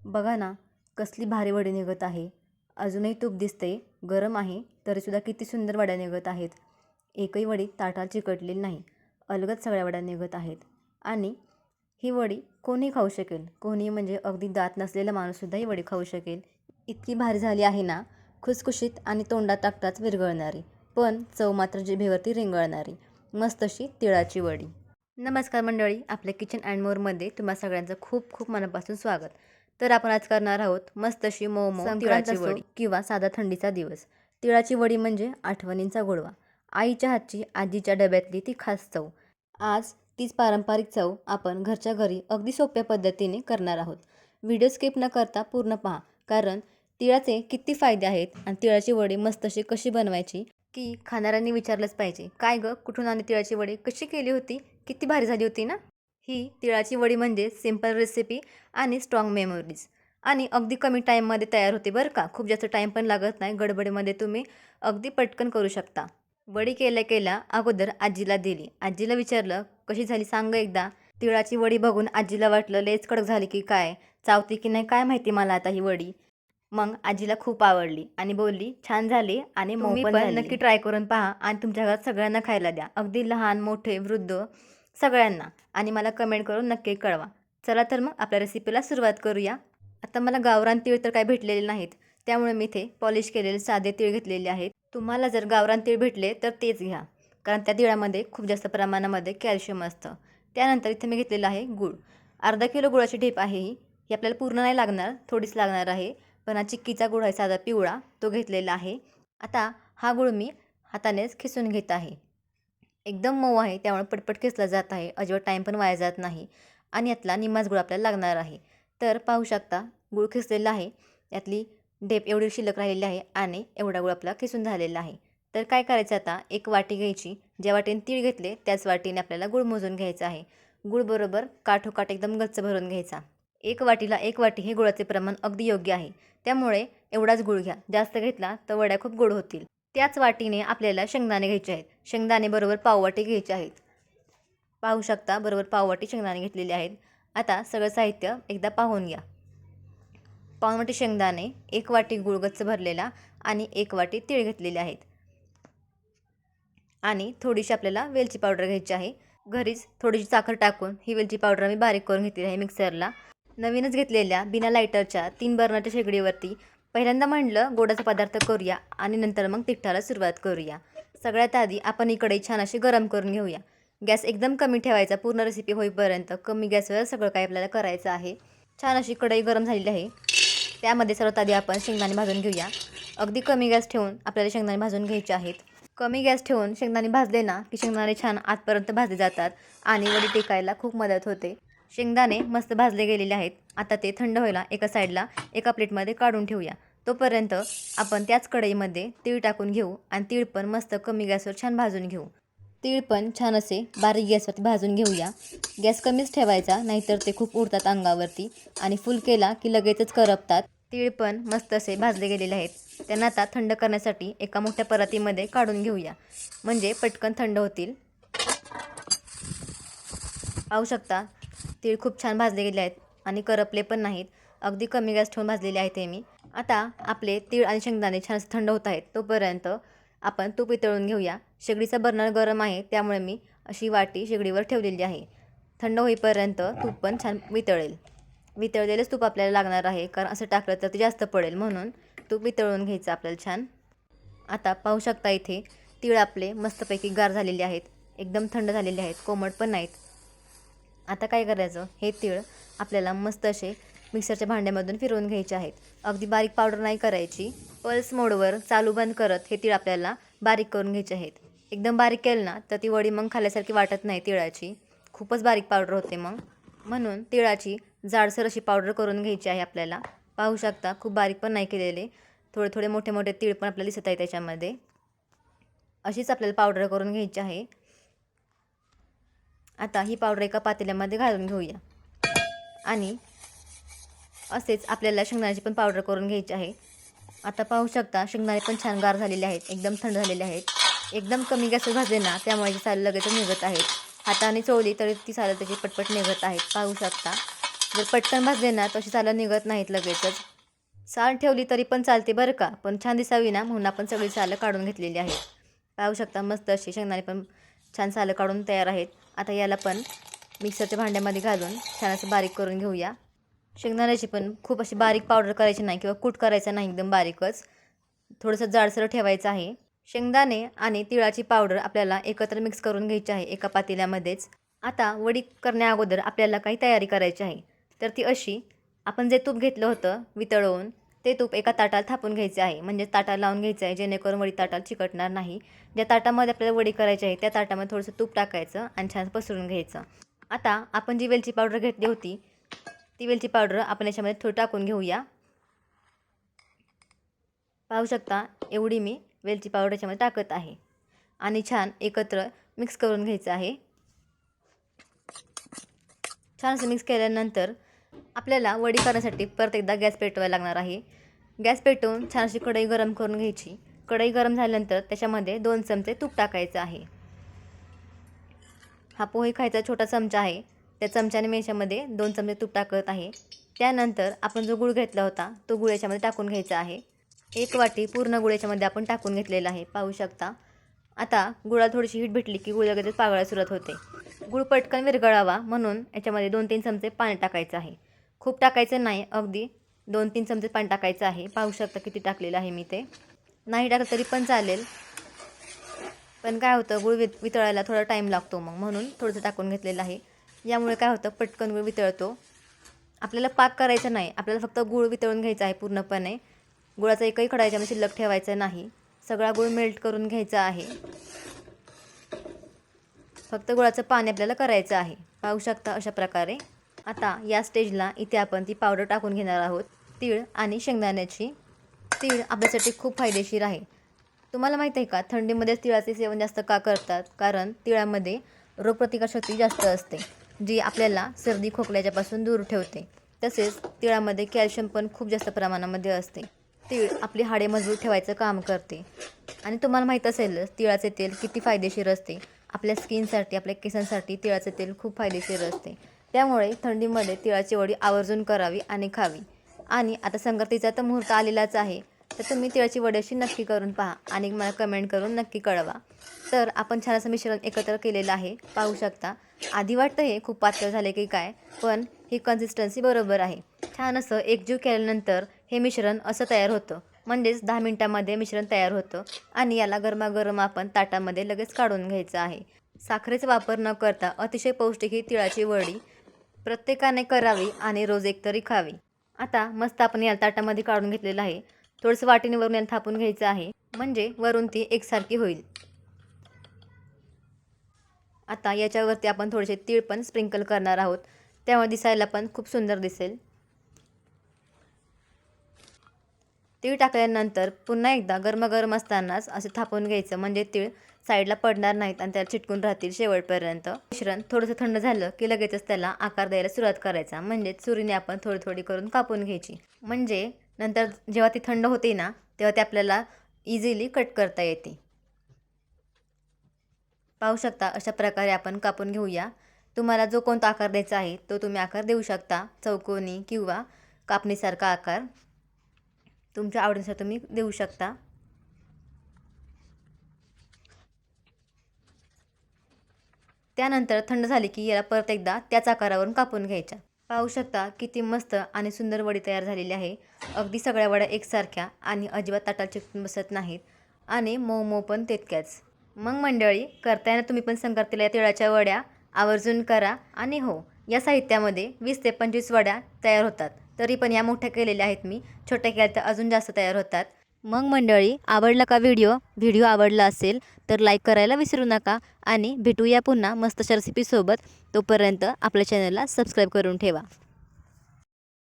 बघा ना कसली भारी वडी निघत आहे. अजूनही तूप दिसते गरम आहे तरीसुद्धा किती सुंदर वड्या निघत आहेत. एकही वडी ताटाला चिकटलेली नाही अलगद सगळ्या वड्या निघत आहेत. आणि ही वडी कोणी खाऊ शकेल कोणी म्हणजे अगदी दात नसलेला माणूससुद्धा ही वडी खाऊ शकेल. इतकी भारी झाली आहे ना खुसखुशीत आणि तोंडात टाकताच विरघळणारी पण चव मात्र जिभेवरती रिंगळणारी मस्त अशी तिळाची वडी. नमस्कार मंडळी आपल्या किचन अँड मोरमध्ये तुम्हा सगळ्यांचं खूप खूप मनापासून स्वागत. तर आपण आज करणार आहोत मस्त अशी मोमो तिळाची वडी किंवा साधा थंडीचा दिवस. तिळाची वडी म्हणजे आठवणींचा गोडवा. आईच्या हातची आजीच्या डब्यातली ती खास चव. आज तीच पारंपरिक चव आपण घरच्या घरी अगदी सोप्या पद्धतीने करणार आहोत. व्हिडिओ स्किप न करता पूर्ण पहा कारण तिळाचे किती फायदे आहेत आणि तिळाची वडी मस्त अशी कशी बनवायची की खाणाऱ्यांनी विचारलंच पाहिजे. काय गं कुठून आणि तिळाची वडी कशी केली होती? किती भारी झाली होती ना? ही तिळाची वडी म्हणजे सिंपल रेसिपी आणि स्ट्रॉंग मेमोरीज आणि अगदी कमी टाईममध्ये तयार होते बरं का. खूप जास्त टाईम पण लागत नाही. गडबडीमध्ये तुम्ही अगदी पटकन करू शकता. वडी केल्या केल्या अगोदर आजीला दिली. आजीला विचारलं कशी झाली सांग एकदा. तिळाची वडी बघून आजीला वाटलं लेच कडक झाली की काय? चावती की नाही? काय माहिती मला आता ही वडी? मग आजीला खूप आवडली आणि बोलली छान झाली आणि मऊ पण नक्की ट्राय करून पहा आणि तुमच्या घरात सगळ्यांना खायला द्या. अगदी लहान मोठे वृद्ध सगळ्यांना. आणि मला कमेंट करून नक्की कळवा. चला तर मग आपल्या रेसिपीला सुरुवात करूया. आता मला गावरान तीळ तर काय भेटलेले नाहीत. त्यामुळे मी इथे पॉलिश केलेले साधे तीळ घेतलेले आहेत. तुम्हाला जर गावरान तीळ भेटले तर तेच घ्या. कारण त्या तिळामध्ये खूप जास्त प्रमाणामध्ये कॅल्शियम असतं. त्यानंतर इथे मी घेतलेलं आहे गूळ. अर्धा किलो गुळाची ढेप आहे ही. ही आपल्याला पूर्ण नाही लागणार थोडीच लागणार आहे. पण हा चिक्कीचा गुळ आहे साधा पिवळा तो घेतलेला आहे. आता हा गुळ मी हातानेच खिसून घेत आहे. एकदम मऊ आहे त्यामुळे पटपट खेचला जात आहे अजिबात टाईम पण वाया जात नाही आणि यातला निम्माच गुळ आपल्याला लागणार आहे. तर पाहू शकता गुळ खिसलेला आहे यातली ढेप एवढी शिल्लक राहिलेली आहे आणि एवढा गुळ आपला खिसून झालेला आहे. तर काय करायचं आता एक वाटी घ्यायची ज्या वाटीने तीळ घेतले त्याच वाटीने आपल्याला गुळ मोजून घ्यायचा आहे. गुळ बरोबर काठोकाठ एकदम गच्च भरून घ्यायचा. एक वाटीला एक वाटी हे गुळाचे प्रमाण अगदी योग्य आहे. त्यामुळे एवढाच गुळ घ्या जास्त घेतला तर वड्या खूप गोड होतील. त्याच वाटीने आपल्याला शेंगदाणे घ्यायचे आहेत. शेंगदाणे बरोबर पाववाटी घ्यायचे आहेत. पाहू शकता बरोबर पाववाटी शेंगदाणे घेतलेले आहेत. आता सगळं साहित्य एकदा पाहून घ्या. पाऊण वाटी शेंगदाणे एक वाटी गुळगच्च भरलेला आणि एक वाटी तीळ घेतलेले आहेत. आणि थोडीशी आपल्याला वेलची पावडर घ्यायची आहे. घरीच थोडीशी साखर टाकून ही वेलची पावडर मी बारीक करून घेतलेली आहे मिक्सरला. नवीनच घेतलेल्या बिना लायटरच्या तीन बर्नरच्या शेगडीवरती पहिल्यांदा म्हणलं गोडाचा पदार्थ करूया आणि नंतर मग तिखटाला सुरुवात करूया. सगळ्यात आधी आपण इकडे छान अशी गरम करून घेऊया. गॅस एकदम कमी ठेवायचा पूर्ण रेसिपी होईपर्यंत. कमी गॅसवर सगळं काही आपल्याला करायचं आहे. छान अशी कढई गरम झालेली आहे. त्यामध्ये सर्वात आधी आपण शेंगदाणे भाजून घेऊया. अगदी कमी गॅस ठेवून आपल्याला शेंगदाणे भाजून घ्यायचे आहेत. कमी गॅस ठेवून शेंगदाणे भाजले ना की शेंगदाणे छान आतपर्यंत भाजले जातात आणि वडी टेकायला खूप मदत होते. शेंगदाणे मस्त भाजले गेलेले आहेत. आता ते थंड व्हायला एका साईडला एका प्लेटमध्ये काढून ठेवूया. तोपर्यंत आपण त्याच कढईमध्ये तीळ टाकून घेऊ आणि तीळ पण मस्त कमी गॅसवर छान भाजून घेऊ. तीळ पण छान असे बारीक गॅसवरती भाजून घेऊया. गॅस कमीच ठेवायचा नाहीतर ते खूप उडतात अंगावरती आणि फुल केला की लगेचच करपतात. तीळ पण मस्त असे भाजले गेलेले आहेत. त्यांना आता थंड करण्यासाठी एका मोठ्या परातीमध्ये काढून घेऊया. म्हणजे पटकन थंड होतील. पाहू शकता तीळ खूप छान भाजले गेले आहेत. आणि करपले पण नाहीत. अगदी कमी गॅस ठेवून भाजलेले आहेत ते मी. आता आपले तीळ आणि शेंगदाणे छान थंड होत आहेत. तोपर्यंत आपण तूप वितळून घेऊया. शेगडीचा बर्नर गरम आहे त्यामुळे मी अशी वाटी शेगडीवर ठेवलेली आहे. थंड होईपर्यंत तूप पण छान वितळेल. वितळलेलंच तूप आपल्याला लागणार आहे कारण असं टाकलं तर ते जास्त पडेल. म्हणून तूप वितळून घ्यायचं आपल्याला छान. आता पाहू शकता इथे तीळ आपले मस्तपैकी गार झालेले आहेत. एकदम थंड झालेले आहेत. कोमट पण नाहीत. आता काय करायचं? हे तीळ आपल्याला मस्त असे मिक्सरच्या भांड्यामधून फिरवून घ्यायचे आहेत. अगदी बारीक पावडर नाही करायची. पल्स मोडवर चालू बंद करत हे तीळ आपल्याला बारीक करून घ्यायचे आहेत. एकदम बारीक केलं ना तर ती वडी मग खाल्ल्यासारखी वाटत नाही तिळाची. खूपच बारीक पावडर होते मग. म्हणून तिळाची जाडसर अशी पावडर करून घ्यायची आहे आपल्याला. पाहू शकता खूप बारीक पण नाही केलेले. थोडे थोडे मोठे मोठे तीळ पण आपल्याला दिसत आहे त्याच्यामध्ये. अशीच आपल्याला पावडर करून घ्यायची आहे. आता ही पावडर एका पातेल्यामध्ये घालून घेऊया. आणि असेच आपल्याला शेंगदाण्याची पण पावडर करून घ्यायची आहे. आता पाहू शकता शेंगदाणे पण छान गार झालेले आहेत एकदम थंड झालेले आहेत. एकदम कमी गॅसवर भाजले ना त्यामुळे ती सालं लगेच निघत आहेत. हाताने चोळली तरी ती सालं त्याची पटपट निघत आहेत. पाहू शकता. जर पटकन भाजले ना तशी सालं निघत नाहीत लगेचच. साल ठेवली तरी पण चालते बरं का पण छान दिसावी ना म्हणून आपण सगळी सालं काढून घेतलेली आहेत. पाहू शकता मस्त अशी शेंगदाणे पण छान सालं काढून तयार आहेत. आता याला पण मिक्सरच्या भांड्यामध्ये घालून छान असं बारीक करून घेऊया. शेंगदाण्याची पण खूप अशी बारीक पावडर करायची नाही किंवा कूट करायचं नाही एकदम बारीकच. थोडंसं जाडसर ठेवायचं आहे. शेंगदाणे आणि तिळाची पावडर आपल्याला एकत्र मिक्स करून घ्यायची आहे एका पातेल्यामध्येच. आता वडी करण्या अगोदर आपल्याला काही तयारी करायची आहे. तर ती अशी आपण जे तूप घेतलं होतं वितळवून ते तूप एका ताटाला थापून घ्यायचे आहे. म्हणजे ताटाला लावून घ्यायचं आहे जेणेकरून वडी ताटाला चिकटणार नाही. ज्या ताटामध्ये आपल्याला वडी करायची आहे त्या ताटामध्ये थोडंसं तूप टाकायचं आणि छान पसरून घ्यायचं. आता आपण जी वेलची पावडर घेतली होती ती वेलची पावडर आपण याच्यामध्ये थोडी टाकून घेऊया. पाहू शकता एवढी मी वेलची पावडर याच्यामध्ये टाकत आहे. आणि छान एकत्र मिक्स करून घ्यायचं आहे. छान असं मिक्स केल्यानंतर आपल्याला वडी करण्यासाठी परत एकदा गॅस पेटवायला लागणार आहे. गॅस पेटवून छान अशी कढई गरम करून घ्यायची. कढई गरम झाल्यानंतर त्याच्यामध्ये दोन चमचे तूप टाकायचं आहे. हा पोहे खायचा छोटा चमचा आहे. त्या चमच्याने मी याच्यामध्ये दोन चमचे तूप टाकत आहे. त्यानंतर आपण जो गुळ घेतला होता तो गुळ याच्यामध्ये टाकून घ्यायचा आहे. एक वाटी पूर्ण गुळ याच्यामध्ये आपण टाकून घेतलेला आहे. पाहू शकता. आता गुळाला थोडीशी हीट भेटली की गुळ लगेच पागळायला सुरुवात होते. गुळ पटकन विरघळावा म्हणून याच्यामध्ये दोन तीन चमचे पाणी टाकायचं आहे. खूप टाकायचं नाही अगदी दोन तीन चमचे पाणी टाकायचं आहे. पाहू शकता किती टाकलेलं आहे मी ते. नाही टाकलं तरी पण चालेल. पण काय होतं गुळ वित वितळायला थोडा टाईम लागतो मग म्हणून थोडंसं टाकून घेतलेलं आहे. यामुळे काय होतं पटकन गुळ वितळतो. आपल्याला पाक करायचा नाही आपल्याला फक्त गुळ वितळून घ्यायचा आहे पूर्णपणे. गुळाचा एकही खडा याच्यामध्ये शिल्लक ठेवायचा नाही. सगळा गुळ मेल्ट करून घ्यायचा आहे. फक्त गुळाचं पाणी आपल्याला करायचं आहे. पाहू शकता अशा प्रकारे. आता या स्टेजला इथे आपण ती पावडर टाकून घेणार आहोत. तीळ आणि शेंगदाण्याची. तीळ आपल्यासाठी खूप फायदेशीर आहे. तुम्हाला माहीत आहे का थंडीमध्ये तिळाचे सेवन जास्त का करतात? कारण तिळामध्ये रोगप्रतिकारशक्ती जास्त असते जी आपल्याला सर्दी खोकल्याच्यापासून दूर ठेवते. तसेच तिळामध्ये कॅल्शियम पण खूप जास्त प्रमाणामध्ये असते. तीळ आपली हाडे मजबूत ठेवायचं काम करते. आणि तुम्हाला माहीत असेलच तिळाचे तेल किती फायदेशीर असते. आपल्या स्किनसाठी आपल्या केसांसाठी तिळाचे तेल खूप फायदेशीर असते. त्यामुळे थंडीमध्ये तिळाची वडी आवर्जून करावी आणि खावी. आणि आता संक्रांतीचा तर मुहूर्त आलेलाच आहे तर तुम्ही तिळाची वडी अशी नक्की करून पहा आणि मला कमेंट करून नक्की कळवा. तर आपण छान असं मिश्रण एकत्र केलेलं आहे पाहू शकता. आधी वाटतं हे खूप पातळ झाले की काय पण ही कन्सिस्टन्सी बरोबर आहे. छान असं एकजीव केल्यानंतर हे मिश्रण असं तयार होतं. म्हणजेच दहा मिनटामध्ये मिश्रण तयार होतं आणि याला गरमागरम आपण ताटामध्ये लगेच काढून घ्यायचं आहे. साखरेचा वापर न करता अतिशय पौष्टिक ही तिळाची वडी प्रत्येकाने करावी आणि रोज एक तरी खावी. आता मस्त आपण याला ताटामध्ये काढून घेतलेलं आहे. थोडंसं वाटीने वरून याला थापून घ्यायचं आहे. म्हणजे वरून ती एकसारखी होईल. आता याच्यावरती आपण थोडेसे तीळ पण स्प्रिंकल करणार आहोत. त्यामुळे दिसायला पण खूप सुंदर दिसेल. तीळ टाकल्यानंतर पुन्हा एकदा गरमागरम असतानाच असं थापून घ्यायचं. म्हणजे तीळ साईडला पडणार नाहीत आणि त्याला चिटकून राहतील शेवटपर्यंत. मिश्रण थोडंसं थंड झालं की लगेचच त्याला आकार द्यायला सुरुवात करायचा. म्हणजे चुरीने आपण थोडी थोडी करून कापून घ्यायची. म्हणजे नंतर जेव्हा ती थंड होते ना तेव्हा ते आपल्याला इझिली कट करता येते. पाहू शकता अशा प्रकारे आपण कापून घेऊया. तुम्हाला जो कोणता आकार द्यायचा आहे तो तुम्ही आकार देऊ शकता. चौकोनी किंवा कापणीसारखा आकार. तुमच्या आवडीनुसार तुम्ही देऊ शकता. त्यानंतर थंड झाली की याला परत एकदा त्याच आकारावरून कापून घ्यायच्या. पाहू शकता किती मस्त आणि सुंदर वडी तयार झालेली आहे. अगदी सगळ्या वड्या एकसारख्या आणि अजिबात ताटाला चिकटून बसत नाहीत. आणि मऊ मऊ पण तितक्याच. मग मंडळी करताना तुम्ही पण संक्रांतीला या तिळाच्या वड्या? आवर्जून करा आणि हो या साहित्यामध्ये वीस ते पंचवीस वड्या तयार होतात. तरी पण या मोठ्या केलेल्या आहेत मी. छोट्या केल्या तर अजून जास्त तयार होतात. मग मंडळी आवडला का व्हिडिओ? व्हिडिओ आवडला असेल तर लाईक करायला विसरू नका आणि भेटूया पुन्हा मस्त रेसिपीसोबत तोपर्यंत आपल्या चॅनलला सबस्क्राईब करून ठेवा.